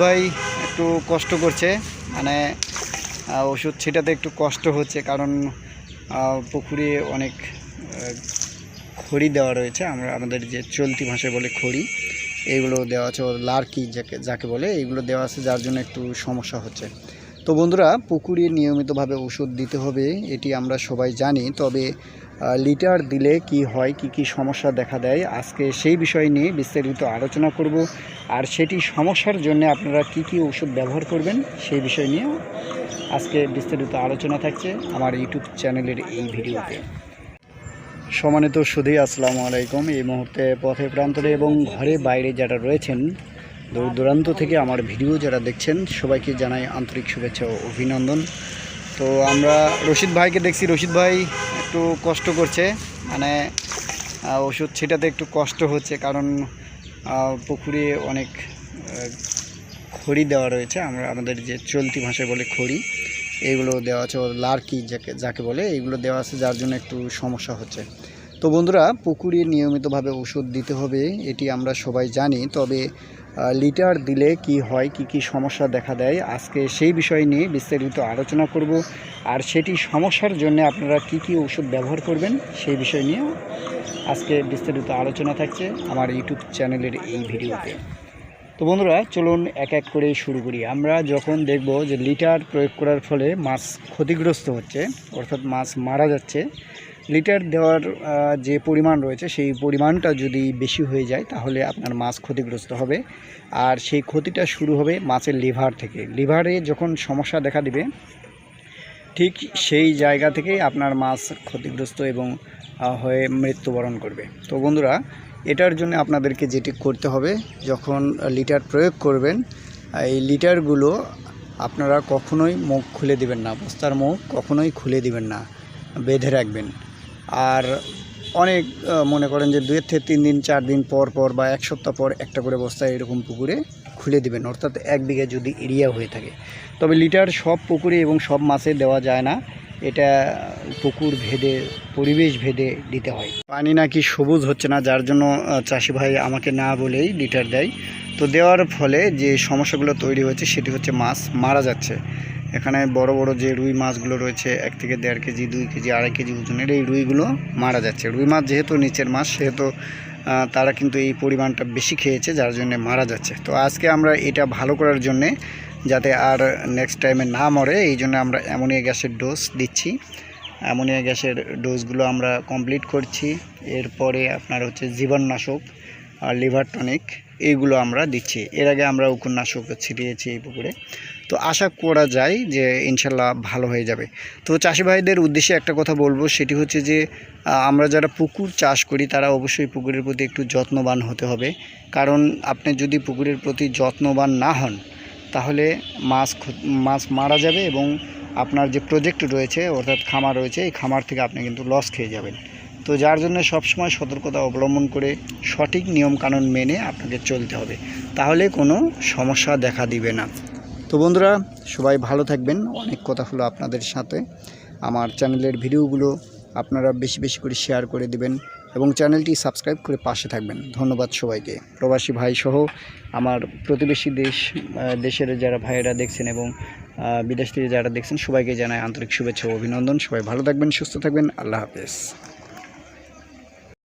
ভাই একটু কষ্ট করছে মানে ওষুধ ছিটাতে একটু কষ্ট হচ্ছে কারণ পুকুরে অনেক খড়ি দেওয়া রয়েছে, আমরা, আমাদের যে চলতি ভাষায় বলে খড়ি, এগুলো দেওয়া আছে লার্কি যাকে যাকে বলে, এগুলো দেওয়া আছে যার জন্য একটু সমস্যা হচ্ছে। তো বন্ধুরা, পুকুরে নিয়মিতভাবে ওষুধ দিতে হবে, এটি আমরা সবাই জানি, তবে লিটার দিলে কি হয়, কি কি সমস্যা দেখা দেয়, আজকে সেই বিষয় নিয়ে বিস্তারিত আলোচনা করব। আর সেটি সমস্যার জন্য আপনারা কি কি ওষুধ ব্যবহার করবেন, সেই বিষয় নিয়ে আজকে বিস্তারিত আলোচনা থাকছে আমার ইউটিউব চ্যানেলের এই ভিডিওতে। সমানিত সুধী, আসসালামু আলাইকুম। এই মুহূর্তে পথে প্রান্তরে এবং ঘরে বাইরে যারা রয়েছেন, দূর দূরান্ত থেকে আমার ভিডিও যারা দেখছেন, সবাইকে জানাই আন্তরিক শুভেচ্ছা ও অভিনন্দন। তো আমরা রশিদ ভাইকে দেখছি। রশিদ ভাই একটু কষ্ট করছে। মানে ওষুধ ছিটাতে একটু কষ্ট হচ্ছে কারণ পুকুরে অনেক খড়ি দেওয়া রয়েছে। আমরা, আমাদের যে চলতি ভাষায় বলে খড়ি এইগুলো দেওয়া আছে লার্কি যাকে যাকে বলে এইগুলো দেওয়া আছে যার জন্য একটু সমস্যা হচ্ছে। তো বন্ধুরা, পুকুরে নিয়মিতভাবে ওষুধ দিতে হবে, এটি আমরা সবাই জানি। তবে লিটার দিলে কি হয়, কি কি সমস্যা দেখা দেয়, আজকে সেই বিষয় নিয়ে বিস্তারিত আলোচনা করব। আর সেটি সমস্যার জন্য আপনারা কি কি ওষুধ ব্যবহার করবেন, সেই বিষয় নিয়ে আজকে বিস্তারিত আলোচনা থাকছে আমার ইউটিউব চ্যানেলের এই ভিডিওতে। তো বন্ধুরা, চলুন এক এক করে শুরু করি। আমরা যখন দেখব যে লিটার প্রয়োগ করার ফলে মাছ ক্ষতিগ্রস্ত হচ্ছে, অর্থাৎ মাছ মারা যাচ্ছে লিটার দেওয়ার যে পরিমাণ রয়েছে, সেই পরিমাণটা যদি বেশি হয়ে যায়, তাহলে আপনার মাছ ক্ষতিগ্রস্ত হবে। আর সেই ক্ষতিটা শুরু হবে মাছের লিভার থেকে। লিভারে যখন সমস্যা দেখা দিবে, ঠিক সেই জায়গা থেকেই আপনার মাছ ক্ষতিগ্রস্ত এবং হয়ে মৃত্যুবরণ করবে। তো বন্ধুরা, এটার জন্য আপনাদেরকে যেটি করতে হবে, যখন লিটার প্রয়োগ করবেন, এই লিটারগুলো আপনারা কখনোই মুখ খুলে দিবেন না, বস্তার মুখ কখনোই খুলে দিবেন না, বেঁধে রাখবেন। আর অনেক মনে করেন যে দুয়ের থেকে তিন দিন, চার দিন পর পর বা এক সপ্তাহ পর একটা করে বস্তা এরকম পুকুরে খুলে দিবেন। অর্থাৎ এক বিঘা যদি এরিয়া হয়ে থাকে। তবে লিটার সব পুকুরে এবং সব মাছে দেওয়া যায় না। এটা পুকুর ভেদে, পরিবেশ ভেদে দিতে হয়। পানি নাকি সবুজ হচ্ছে না, যার জন্য চাষি ভাই আমাকে না বলেই লিটার দেয়। তো দেওয়ার ফলে যে সমস্যাগুলো তৈরি হয়েছে, সেটি হচ্ছে মাছ মারা যাচ্ছে। এখানে বড় বড় যে রুই মাছগুলো রয়েছে, এক থেকে দেড় কেজি, দুই কেজি, আড়াই কেজি ওজনের এই রুইগুলো মারা যাচ্ছে। রুই মাছ যেহেতু নিচের মাছ, সেহেতু তারা কিন্তু এই পরিমাণটা বেশি খেয়েছে, যার জন্য মারা যাচ্ছে। তো আজকে আমরা এটা ভালো করার জন্যে যাতে আর নেক্সট টাইমে না মরে, এই জন্য আমরা অ্যামোনিয়া গ্যাসের ডোজ দিচ্ছি। অ্যামোনিয়া গ্যাসের ডোজগুলো আমরা কমপ্লিট করছি। এরপরে আপনার হচ্ছে জীবাণুনাশক। আর লিভার টনিক এইগুলো আমরা দিচ্ছি। এর আগে আমরা উপন্যাসক ছিটিয়েছি এই পুকুরে। তো আশা করা যায় যে ইনশাল্লাহ ভালো হয়ে যাবে। তো চাষি ভাইদের উদ্দেশ্যে একটা কথা বলব, সেটি হচ্ছে যে আমরা যারা পুকুর চাষ করি, তারা অবশ্যই পুকুরের প্রতি একটু যত্নবান হতে হবে। কারণ আপনি যদি পুকুরের প্রতি যত্নবান না হন, তাহলে মাছ মাছ মারা যাবে এবং আপনার যে প্রজেক্ট রয়েছে, অর্থাৎ খামার রয়েছে, এই খামার থেকে আপনি কিন্তু লস খেয়ে যাবেন। তো যার জন্য সবসময় সতর্কতা অবলম্বন করে সঠিক নিয়মকানুন মেনে আপনাকে চলতে হবে, তাহলে কোনো সমস্যা দেখা দিবে না। তো বন্ধুরা, সবাই ভালো থাকবেন। অনেক কথা হলো আপনাদের সাথে। আমার চ্যানেলের ভিডিওগুলো আপনারা বেশি বেশি করে শেয়ার করে দিবেন এবং চ্যানেলটি সাবস্ক্রাইব করে পাশে থাকবেন। ধন্যবাদ সবাইকে। প্রবাসী ভাই সহ আমার প্রতিবেশী দেশ দেশের যারা ভাইয়েরা দেখছেন এবং বিদেশ থেকে যারা দেখছেন, সবাইকে জানাই আন্তরিক শুভেচ্ছা অভিনন্দন। সবাই ভালো থাকবেন, সুস্থ থাকবেন। আল্লাহ হাফেজ।